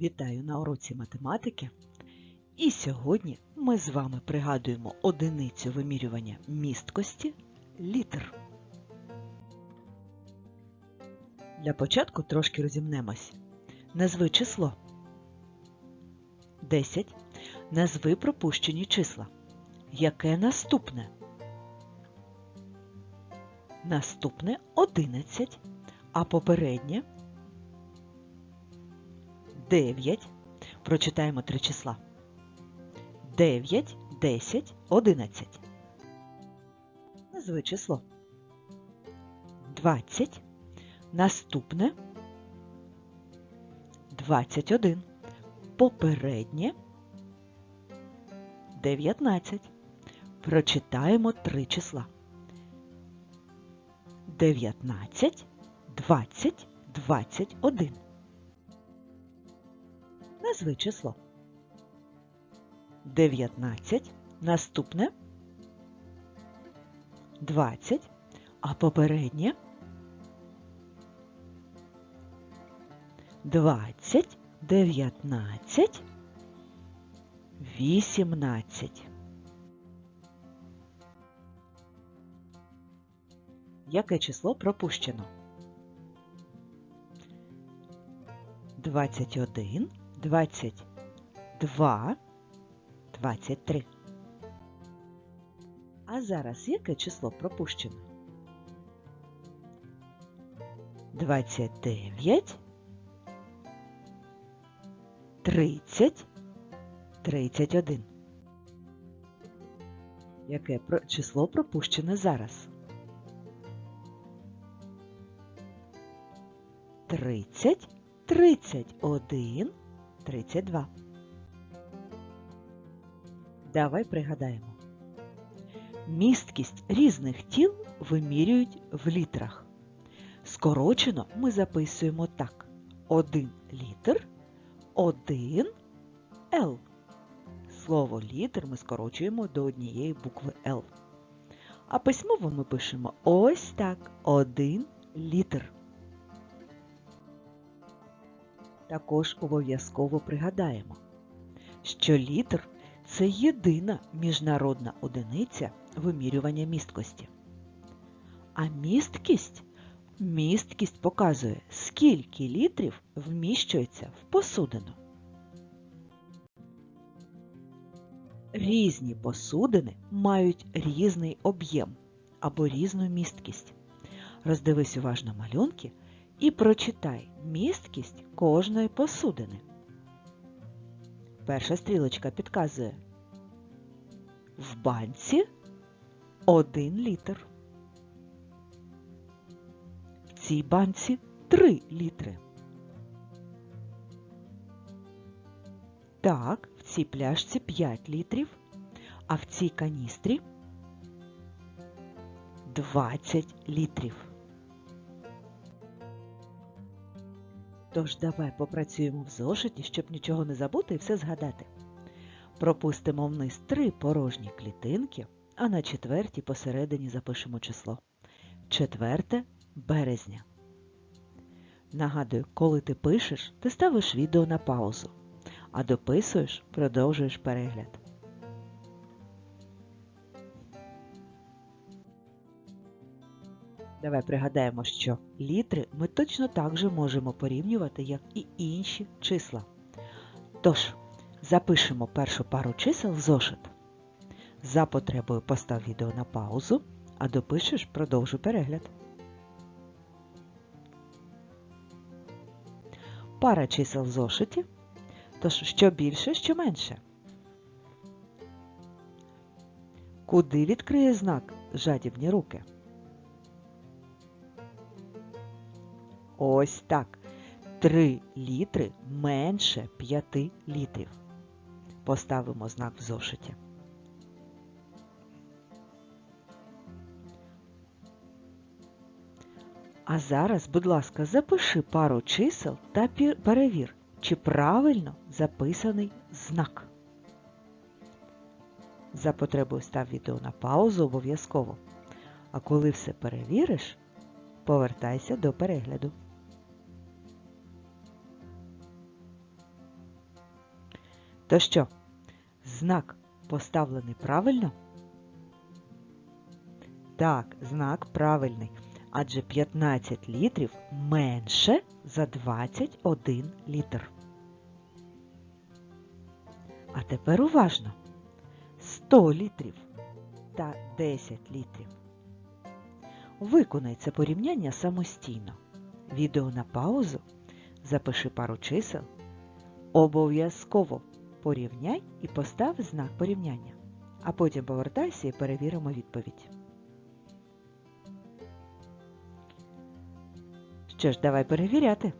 Вітаю на уроці математики. І сьогодні ми з вами пригадуємо одиницю вимірювання місткості літр. Для початку трошки розімнемось. Назви число 10. Назви пропущені числа. Яке наступне? Наступне 11, а попереднє 9. Прочитаємо три числа. 9, 10, 11. Назви число. 20. Наступне 21. Попереднє 19. Прочитаємо три числа. 19, 20, 21. Назви число. 19. Наступне 20. А попереднє 20, 19, 18. Яке число пропущено? 21, 22, 23. А зараз яке число пропущено? 29, 30, 31. Яке число пропущене зараз? 30, 31, 32. Давай пригадаємо. Місткість різних тіл вимірюють в літрах. Скорочено ми записуємо так: 1 літр, 1 Л. Слово літр ми скорочуємо до однієї букви Л. А письмово ми пишемо ось так: 1 літр. Також обов'язково пригадаємо, що літр це єдина міжнародна одиниця вимірювання місткості. А місткість місткість показує, скільки літрів вміщується в посудину. Різні посудини мають різний об'єм або різну місткість. Роздивись уважно малюнки і прочитай місткість кожної посудини. Перша стрілочка підказує в банці 1 літр. В цій банці 3 літри. Так, в цій пляшці 5 літрів, а в цій каністрі 20 літрів. Тож давай попрацюємо в зошиті, щоб нічого не забути і все згадати. Пропустимо вниз три порожні клітинки, а на четвертій посередині запишемо число. Четверте березня. Нагадую, коли ти пишеш, ти ставиш відео на паузу, а дописуєш, продовжуєш перегляд. Давай пригадаємо, що літри ми точно так же можемо порівнювати, як і інші числа. Тож, запишемо першу пару чисел в зошит. За потребою постав відео на паузу, а допишеш продовжуй перегляд. Пара чисел в зошиті. Тож, що більше, що менше. Куди відкриє знак жадібні руки? Ось так. 3 літри менше 5 літрів. Поставимо знак в зошиті. А зараз, будь ласка, запиши пару чисел та перевір, чи правильно записаний знак. За потребою став відео на паузу обов'язково. А коли все перевіриш, повертайся до перегляду. То що, знак поставлений правильно? Так, знак правильний, адже 15 літрів менше за 21 літр. А тепер уважно. 100 літрів та 10 літрів. Виконай це порівняння самостійно. Відео на паузу, запиши пару чисел. Обов'язково порівняй і постав знак порівняння. А потім повертайся і перевіримо відповідь. Що ж, давай перевіряти.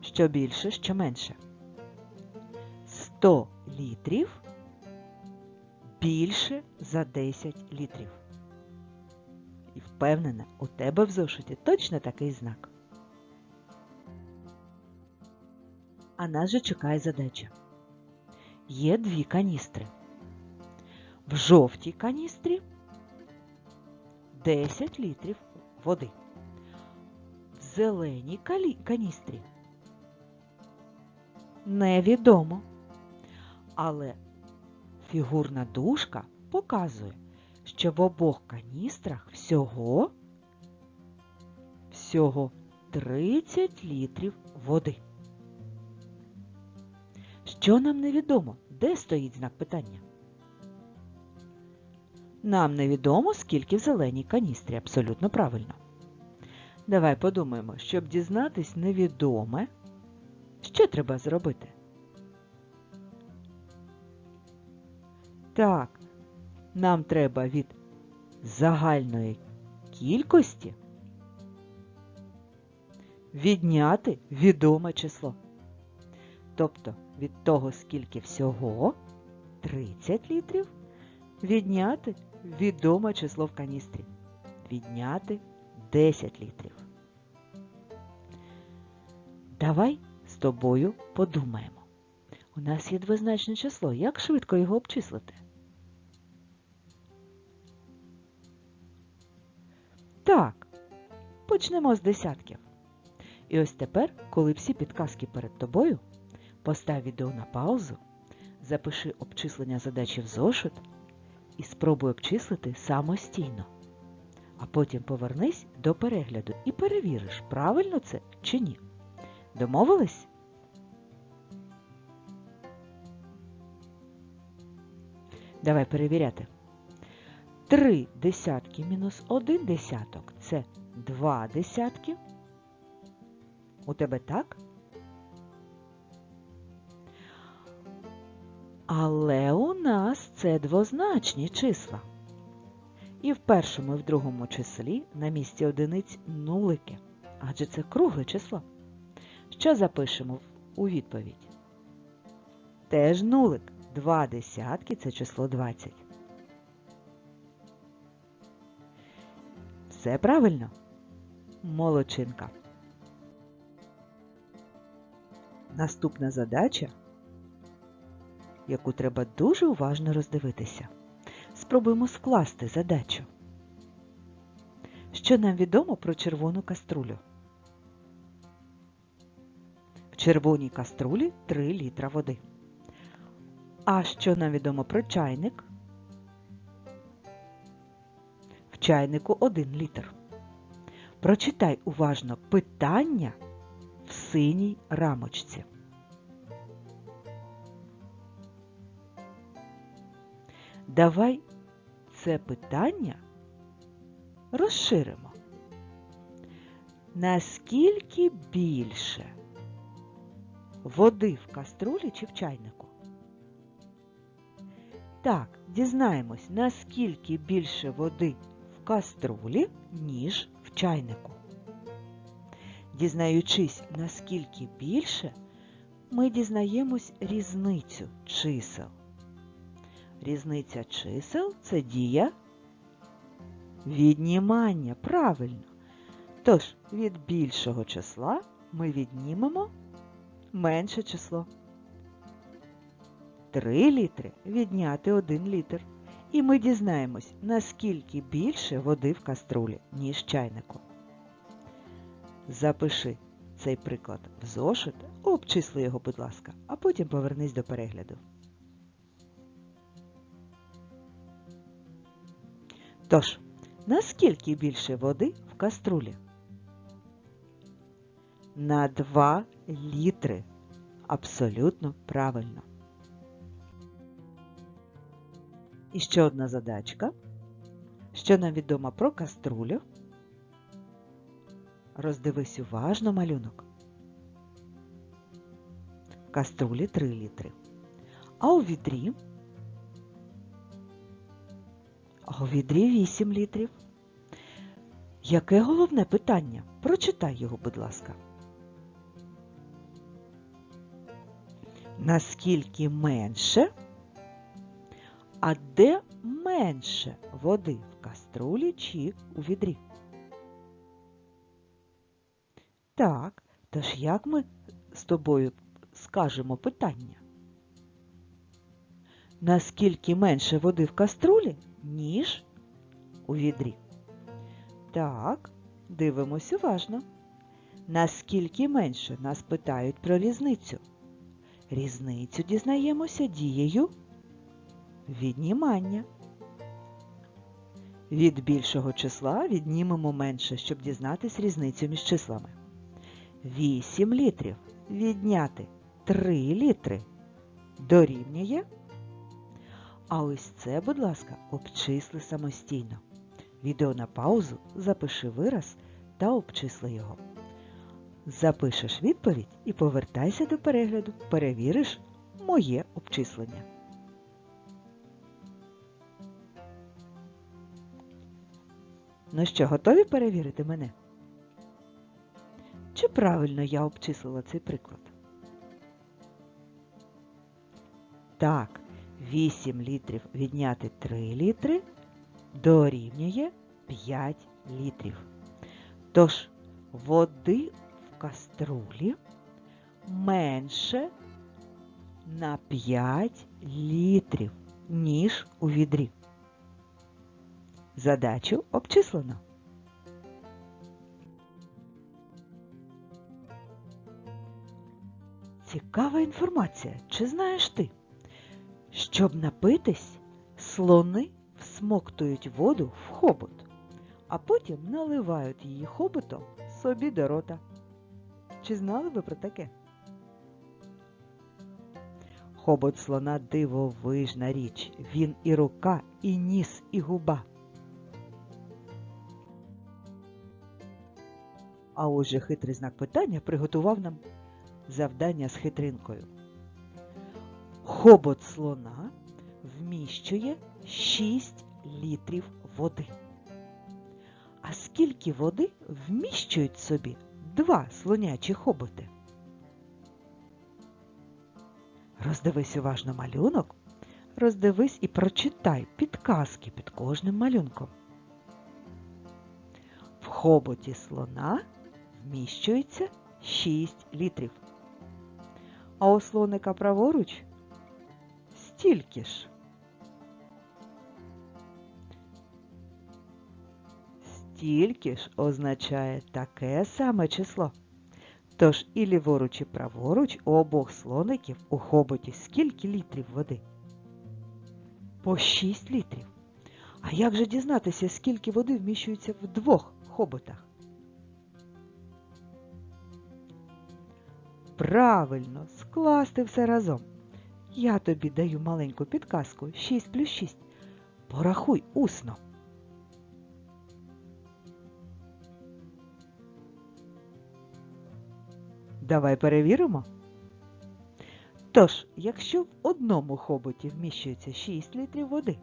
Що більше, що менше. 100 літрів більше за 10 літрів. І впевнена, у тебе в зошиті точно такий знак. А нас же чекає задача. Є дві каністри. В жовтій каністрі 10 літрів води. В зеленій каністрі невідомо. Але фігурна дужка показує, що в обох каністрах всього, всього 30 літрів води. Що нам невідомо? Де стоїть знак питання? Нам невідомо, скільки в зеленій каністрі. Абсолютно правильно. Давай подумаємо, щоб дізнатись невідоме, що треба зробити? Так, нам треба від загальної кількості відняти відоме число. Тобто від того, скільки всього 30 літрів, відняти відоме число в каністрі. Відняти 10 літрів. Давай з тобою подумаємо. У нас є двозначне число. Як швидко його обчислити? Так, почнемо з десятків. І ось тепер, коли всі підказки перед тобою, постав відео на паузу, запиши обчислення задачі в зошит і спробуй обчислити самостійно. А потім повернись до перегляду і перевіриш, правильно це чи ні. Домовились? Давай перевіряти. Три десятки мінус один десяток це два десятки. У тебе так? Але у нас це двозначні числа. І в першому і в другому числі на місці одиниць нулики, адже це кругле число. Що запишемо у відповідь? Теж нулик. Два десятки це число 20. Все правильно? Молодчинка. Наступна задача, яку треба дуже уважно роздивитися. Спробуємо скласти задачу. Що нам відомо про червону каструлю? В червоній каструлі 3 літра води. А що нам відомо про чайник? В чайнику 1 літр. Прочитай уважно питання в синій рамочці. Давай це питання розширимо. Наскільки більше води в каструлі чи в чайнику? Так, дізнаємось, наскільки більше води в каструлі, ніж в чайнику. Дізнаючись, наскільки більше, ми дізнаємось різницю чисел. Різниця чисел це дія віднімання. Правильно. Тож, від більшого числа ми віднімемо менше число. 3 літри відняти 1 літр. І ми дізнаємось, наскільки більше води в каструлі, ніж чайнику. Запиши цей приклад в зошит, обчисли його, будь ласка, а потім повернись до перегляду. Тож, наскільки більше води в каструлі? На 2 літри. Абсолютно правильно. І ще одна задачка. Що нам відомо про каструлю? Роздивись уважно малюнок. В каструлі 3 літри. А у відрі? У відрі 8 літрів. Яке головне питання? Прочитай його, будь ласка. Наскільки менше? А де менше води в каструлі чи у відрі? Так, тож як ми з тобою скажемо питання? Наскільки менше води в каструлі, ніж у відрі? Так, дивимось уважно. Наскільки менше нас питають про різницю? Різницю дізнаємося дією віднімання. Від більшого числа віднімемо менше, щоб дізнатись різницю між числами. 8 літрів відняти 3 літри дорівнює. А ось це, будь ласка, обчисли самостійно. Відео на паузу, запиши вираз та обчисли його. Запишеш відповідь і повертайся до перегляду, перевіриш моє обчислення. Ну що, готові перевірити мене? Чи правильно я обчислила цей приклад? Так, 8 літрів відняти 3 літри дорівнює 5 літрів. Тож, води в каструлі менше на 5 літрів, ніж у відрі. Задачу обчислено. Цікава інформація. Чи знаєш ти? Щоб напитись, слони всмоктують воду в хобот, а потім наливають її хоботом собі до рота. Чи знали ви про таке? Хобот слона дивовижна річ. Він і рука, і ніс, і губа. А отже, хитрий знак питання приготував нам завдання з хитринкою. Хобот слона вміщує 6 літрів води. А скільки води вміщують собі два слонячі хоботи? Роздивись уважно малюнок, роздивись і прочитай підказки під кожним малюнком. В хоботі слона вміщується 6 літрів. А у слоника праворуч стільки ж. Стільки ж означає таке саме число. Тож і ліворуч, і праворуч у обох слоників у хоботі скільки літрів води? По 6 літрів. А як же дізнатися, скільки води вміщується в двох хоботах? Правильно, скласти все разом. Я тобі даю маленьку підказку 6 плюс 6. Порахуй усно. Давай перевіримо. Тож, якщо в одному хоботі вміщується 6 літрів води,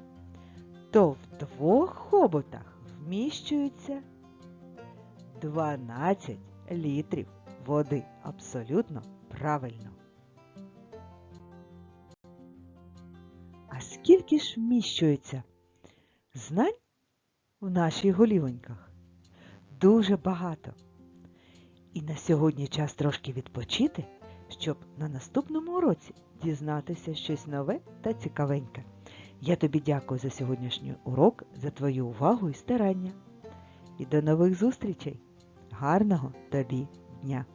то в двох хоботах вміщується 12 літрів води. Абсолютно правильно. Скільки ж вміщується знань в наших голівоньках? Дуже багато. І на сьогодні час трошки відпочити, щоб на наступному уроці дізнатися щось нове та цікавеньке. Я тобі дякую за сьогоднішній урок, за твою увагу і старання. І до нових зустрічей! Гарного тобі дня!